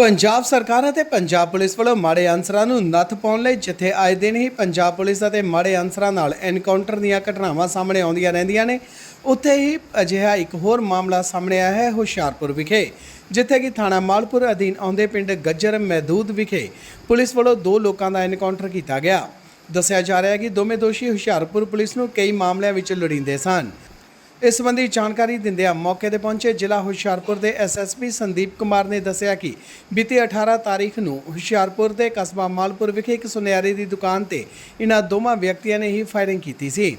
ਪੰਜਾਬ ਸਰਕਾਰ ਅਤੇ ਪੰਜਾਬ ਪੁਲਿਸ ਵੱਲੋਂ ਮਾੜੇ ਅਨਸਰਾਂ ਨੂੰ ਨੱਥ ਪਾਉਣ ਲਈ ਜਿੱਥੇ ਆਏ ਦਿਨ ਹੀ ਪੰਜਾਬ ਪੁਲਿਸ ਅਤੇ ਮਾੜੇ ਅਨਸਰਾਂ ਨਾਲ ਐਨਕਾਊਂਟਰ ਦੀਆਂ ਘਟਨਾਵਾਂ ਸਾਹਮਣੇ ਆਉਂਦੀਆਂ ਰਹਿੰਦੀਆਂ ਨੇ, ਉੱਥੇ ਹੀ ਅਜਿਹਾ ਇੱਕ ਹੋਰ ਮਾਮਲਾ ਸਾਹਮਣੇ ਆਇਆ ਹੈ ਹੁਸ਼ਿਆਰਪੁਰ ਵਿਖੇ, ਜਿੱਥੇ ਕਿ ਥਾਣਾ ਮਾਲਪੁਰ ਅਧੀਨ ਆਉਂਦੇ ਪਿੰਡ ਗੱਜਰ ਮਹਿਦੂਦ ਵਿਖੇ ਪੁਲਿਸ ਵੱਲੋਂ ਦੋ ਲੋਕਾਂ ਦਾ ਐਨਕਾਊਂਟਰ ਕੀਤਾ ਗਿਆ। ਦੱਸਿਆ ਜਾ ਰਿਹਾ ਹੈ ਕਿ ਦੋਵੇਂ ਦੋਸ਼ੀ ਹੁਸ਼ਿਆਰਪੁਰ ਪੁਲਿਸ ਨੂੰ ਕਈ ਮਾਮਲਿਆਂ ਵਿੱਚ ਲੋੜੀਂਦੇ ਸਨ। ਇਸ ਸੰਬੰਧੀ ਜਾਣਕਾਰੀ ਦਿੰਦਿਆਂ ਮੌਕੇ ਤੇ ਪਹੁੰਚੇ ਜ਼ਿਲ੍ਹਾ ਹੁਸ਼ਿਆਰਪੁਰ ਦੇ ਐਸਐਸਪੀ ਸੰਦੀਪ ਕੁਮਾਰ ਨੇ ਦੱਸਿਆ ਕਿ ਬੀਤੀ 18 ਤਾਰੀਖ ਨੂੰ ਹੁਸ਼ਿਆਰਪੁਰ ਦੇ ਕਸਬਾ ਮਾਲਪੁਰ ਵਿਖੇ ਇੱਕ ਸੁਨਿਆਰੇ ਦੀ ਦੁਕਾਨ ਤੇ ਇਹਨਾਂ ਦੋਵਾਂ ਵਿਅਕਤੀਆਂ ਨੇ ਹੀ ਫਾਇਰਿੰਗ ਕੀਤੀ ਸੀ,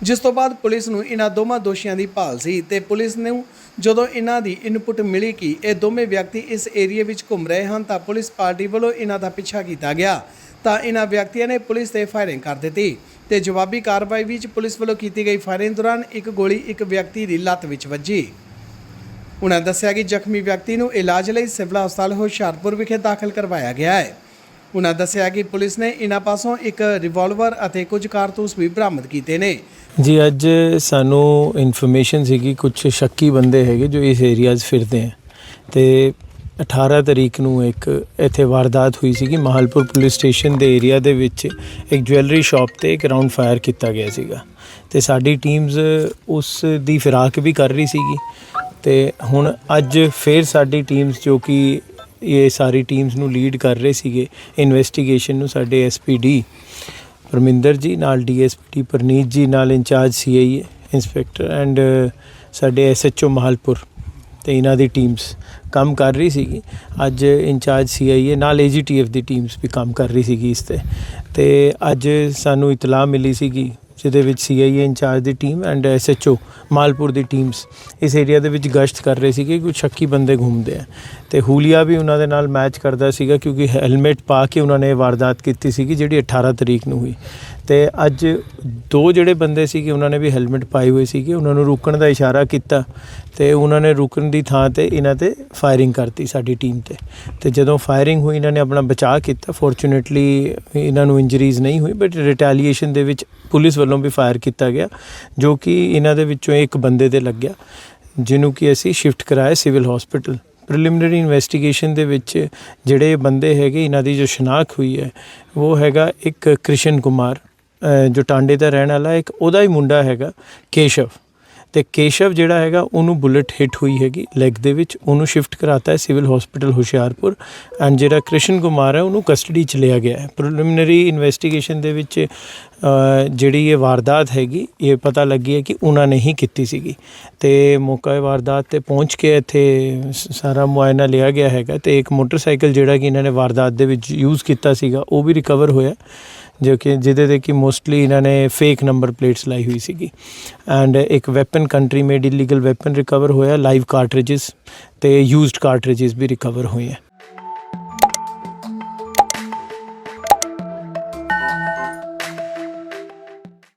ਜਿਸ ਤੋਂ ਬਾਅਦ ਪੁਲਿਸ ਨੂੰ ਇਹਨਾਂ ਦੋਵਾਂ ਦੋਸ਼ੀਆਂ ਦੀ ਭਾਲ ਸੀ ਤੇ ਪੁਲਿਸ ਨੂੰ ਜਦੋਂ ਇਹਨਾਂ ਦੀ ਇਨਪੁਟ ਮਿਲੀ ਕਿ ਇਹ ਦੋਵੇਂ ਵਿਅਕਤੀ ਇਸ ਏਰੀਆ ਵਿੱਚ ਘੁੰਮ ਰਹੇ ਹਨ ਤਾਂ ਪੁਲਿਸ ਪਾਰਟੀ ਵੱਲੋਂ ਇਹਨਾਂ ਦਾ ਪਿੱਛਾ ਕੀਤਾ ਗਿਆ, ਤਾਂ ਇਹਨਾਂ ਵਿਅਕਤੀਆਂ ਨੇ ਪੁਲਿਸ ਤੇ ਫਾਇਰਿੰਗ ਕਰ ਦਿੱਤੀ। ਤੇ ਜਵਾਬੀ ਕਾਰਵਾਈ ਵਿੱਚ ਪੁਲਿਸ ਵੱਲੋਂ ਕੀਤੀ ਗਈ ਫਾਇਰਿੰਗ ਦੌਰਾਨ ਇੱਕ ਗੋਲੀ ਇੱਕ ਵਿਅਕਤੀ ਦੀ ਲੱਤ ਵਿੱਚ ਵੱਜੀ। ਉਹਨਾਂ ਦੱਸਿਆ ਕਿ ਜ਼ਖਮੀ ਵਿਅਕਤੀ ਨੂੰ ਇਲਾਜ ਲਈ ਸਿਵਲ ਹਸਪਤਾਲ ਹੁਸ਼ਿਆਰਪੁਰ ਵਿਖੇ ਦਾਖਲ ਕਰਵਾਇਆ ਗਿਆ ਹੈ। ਉਹਨਾਂ ਦੱਸਿਆ ਕਿ ਪੁਲਿਸ ਨੇ ਇਹਨਾਂ ਪਾਸੋਂ ਇੱਕ ਰਿਵਾਲਵਰ ਅਤੇ ਕੁਝ ਕਾਰਤੂਸ ਵੀ ਬਰਾਮਦ ਕੀਤੇ ਨੇ। ਜੀ, ਅੱਜ ਸਾਨੂੰ ਇਨਫੋਰਮੇਸ਼ਨ ਸੀਗੀ ਕੁਝ ਸ਼ੱਕੀ ਬੰਦੇ ਹੈਗੇ ਜੋ ਇਸ ਏਰੀਆ 'ਚ ਫਿਰਦੇ ਆ। ਤੇ 18 ਤਰੀਕ ਨੂੰ ਇੱਕ ਇੱਥੇ ਵਾਰਦਾਤ ਹੋਈ ਸੀਗੀ। ਮਹਾਲਪੁਰ ਪੁਲਿਸ ਸਟੇਸ਼ਨ ਦੇ ਏਰੀਆ ਦੇ ਵਿੱਚ ਇੱਕ ਜੁਐਲਰੀ ਸ਼ਾਪ ਤੇ ਇੱਕ ਰਾਉਂਡ ਫਾਇਰ ਕੀਤਾ ਗਿਆ ਸੀਗਾ। ਤੇ ਸਾਡੀ ਟੀਮਸ ਉਸ ਦੀ ਫਿਰਾਕ ਵੀ ਕਰ ਰਹੀ ਸੀਗੀ। ਤੇ ਹੁਣ ਅੱਜ ਫੇਰ ਸਾਡੀ ਟੀਮਸ ਜੋ ਕਿ ਇਹ ਸਾਰੀ ਟੀਮਸ ਨੂੰ ਲੀਡ ਕਰ ਰਹੇ ਸੀਗੇ, ਇਨਵੈਸਟੀਗੇਸ਼ਨ ਨੂੰ ਸਾਡੇ ਐਸਪੀਡੀ ਪਰਮਿੰਦਰ ਜੀ ਨਾਲ ਡੀਐਸਪੀ ਪਰਨੀਤ ਜੀ ਨਾਲ, in charge CIA inspector and ਸਾਡੇ ਐਸਐਚਓ ਮਹਾਲਪੁਰ। ਤੇ ਇਹਨਾਂ ਦੀ ਟੀਮਸ ਕੰਮ ਕਰ ਰਹੀ ਸੀਗੀ। ਅੱਜ ਇੰਚਾਰਜ ਸੀਆਈਏ ਨਾਲ ਏਜੀਟੀਐਫ ਦੀ ਟੀਮਸ ਵੀ ਕੰਮ ਕਰ ਰਹੀ ਸੀਗੀ ਇਸ ਤੇ। ਤੇ ਅੱਜ ਸਾਨੂੰ ਇਤਲਾਹ ਮਿਲੀ ਸੀਗੀ ਜਿਹਦੇ ਵਿੱਚ ਸੀਆਈਏ ਇੰਚਾਰਜ ਦੀ ਟੀਮ ਐਂਡ ਐਸਐਚਓ ਮਾਲਪੁਰ ਦੀ ਟੀਮਸ ਇਸ ਏਰੀਆ ਦੇ ਵਿੱਚ ਗਸ਼ਤ ਕਰ ਰਹੇ ਸੀਗੇ ਕੁਝ ਸ਼ੱਕੀ ਬੰਦੇ ਘੁੰਮਦੇ ਆ। ਤੇ ਹੂਲੀਆ ਵੀ ਉਹਨਾਂ ਦੇ ਨਾਲ ਮੈਚ ਕਰਦਾ ਸੀਗਾ ਕਿਉਂਕਿ ਹੈਲਮਟ ਪਾ ਕੇ ਉਹਨਾਂ ਨੇ ਵਾਰਦਾਤ ਕੀਤੀ ਸੀਗੀ ਜਿਹੜੀ 18 ਤਰੀਕ ਨੂੰ ਹੋਈ। ਤੇ ਅੱਜ ਦੋ ਜਿਹੜੇ ਬੰਦੇ ਸੀਗੇ, ਉਹਨਾਂ ਨੇ ਵੀ ਹੈਲਮਟ ਪਾਈ ਹੋਈ ਸੀਗੇ। ਉਹਨਾਂ ਨੂੰ ਰੁਕਣ ਦਾ ਇਸ਼ਾਰਾ ਕੀਤਾ ਤੇ ਉਹਨਾਂ ਨੇ ਰੁਕਣ ਦੀ ਥਾਂ ਤੇ ਇਹਨਾਂ ਤੇ ਫਾਇਰਿੰਗ ਕਰਤੀ ਸਾਡੀ ਟੀਮ ਤੇ। ਤੇ ਜਦੋਂ ਫਾਇਰਿੰਗ ਹੋਈ, ਇਹਨਾਂ ਨੇ ਆਪਣਾ ਬਚਾਅ ਕੀਤਾ। ਫੋਰਚੂਨੇਟਲੀ ਇਹਨਾਂ ਨੂੰ ਇੰਜਰੀਜ਼ ਨਹੀਂ ਹੋਈ ਬਟ ਰਿਟੈਲੀਏਸ਼ਨ ਦੇ ਵਿੱਚ ਪੁਲਿਸ ਵੱਲੋਂ ਵੀ ਫਾਇਰ ਕੀਤਾ ਗਿਆ, ਜੋ ਕਿ ਇਹਨਾਂ ਦੇ ਵਿੱਚੋਂ ਇੱਕ ਬੰਦੇ ਤੇ ਲੱਗਿਆ, ਜਿਹਨੂੰ ਕਿ ਅਸੀਂ ਸ਼ਿਫਟ ਕਰਾਇਆ ਸਿਵਲ ਹਸਪੀਟਲ। ਪ੍ਰੀਲਿਮਿਨਰੀ ਇਨਵੈਸਟੀਗੇਸ਼ਨ ਦੇ ਵਿੱਚ ਜਿਹੜੇ ਬੰਦੇ ਹੈਗੇ, ਇਹਨਾਂ ਦੀ ਜੋ ਸ਼ਨਾਖਤ ਹੋਈ ਹੈ, ਉਹ ਹੈਗਾ ਇੱਕ ਕ੍ਰਿਸ਼ਨ ਕੁਮਾਰ ਜੋ ਟਾਂਡੇ ਦਾ ਰਹਿਣ ਵਾਲਾ ਇੱਕ ਉਹਦਾ ਹੀ ਮੁੰਡਾ ਹੈਗਾ, ਕੇਸ਼ਵ। ਤੇ ਕੇਸ਼ਵ ਜਿਹੜਾ ਹੈਗਾ, ਉਹਨੂੰ ਬੁਲਟ ਹਿੱਟ ਹੋਈ ਹੈਗੀ ਲੈਗ ਦੇ ਵਿੱਚ। ਉਹਨੂੰ ਸ਼ਿਫਟ ਕਰਾਤਾ ਹੈ ਸਿਵਲ ਹਸਪੀਟਲ ਹੁਸ਼ਿਆਰਪੁਰ। ਐਂਡ ਜਿਹੜਾ ਕ੍ਰਿਸ਼ਨ ਕੁਮਾਰ ਹੈ, ਉਹਨੂੰ ਕਸਟਡੀ ਚ ਲਿਆ ਗਿਆ ਹੈ। ਪ੍ਰੀਲਿਮਿਨਰੀ ਇਨਵੈਸਟੀਗੇਸ਼ਨ ਦੇ ਵਿੱਚ ਜਿਹੜੀ ਇਹ ਵਾਰਦਾਤ ਹੈਗੀ, ਇਹ ਪਤਾ ਲੱਗੀ ਹੈ ਕਿ ਉਹਨਾਂ ਨੇ ਹੀ ਕੀਤੀ ਸੀਗੀ। ਤੇ ਮੌਕਾ ਇਹ ਵਾਰਦਾਤ ਤੇ ਪਹੁੰਚ ਕੇ ਇੱਥੇ ਸਾਰਾ ਮੁਆਇਨਾ ਲਿਆ ਗਿਆ ਹੈਗਾ। ਤੇ ਇੱਕ ਮੋਟਰਸਾਈਕਲ ਜਿਹੜਾ ਕਿ ਇਹਨਾਂ ਨੇ ਵਾਰਦਾਤ ਦੇ ਵਿੱਚ ਯੂਜ਼ ਕੀਤਾ ਸੀਗਾ, ਉਹ ਵੀ ਰਿਕਵਰ ਹੋਇਆ। ਜੋ ਕਿ ਜਿਹਦੇ ਤੇ ਕਿ ਮੋਸਟਲੀ ਇਹਨਾਂ ਨੇ ਫੇਕ ਨੰਬਰ ਪਲੇਟਸ ਲਾਈ ਹੋਈ ਸੀਗੀ। ਐਂਡ ਇੱਕ weapon country made illegal weapon recover ਹੋਇਆ ਲਾਈਵ ਕਾਰਟ੍ਰਿਜਸ ਤੇ ਯੂਜ਼ਡ ਕਾਰਟ੍ਰਿਜਸ ਵੀ ਰਿਕਵਰ ਹੋਏ ਹੈ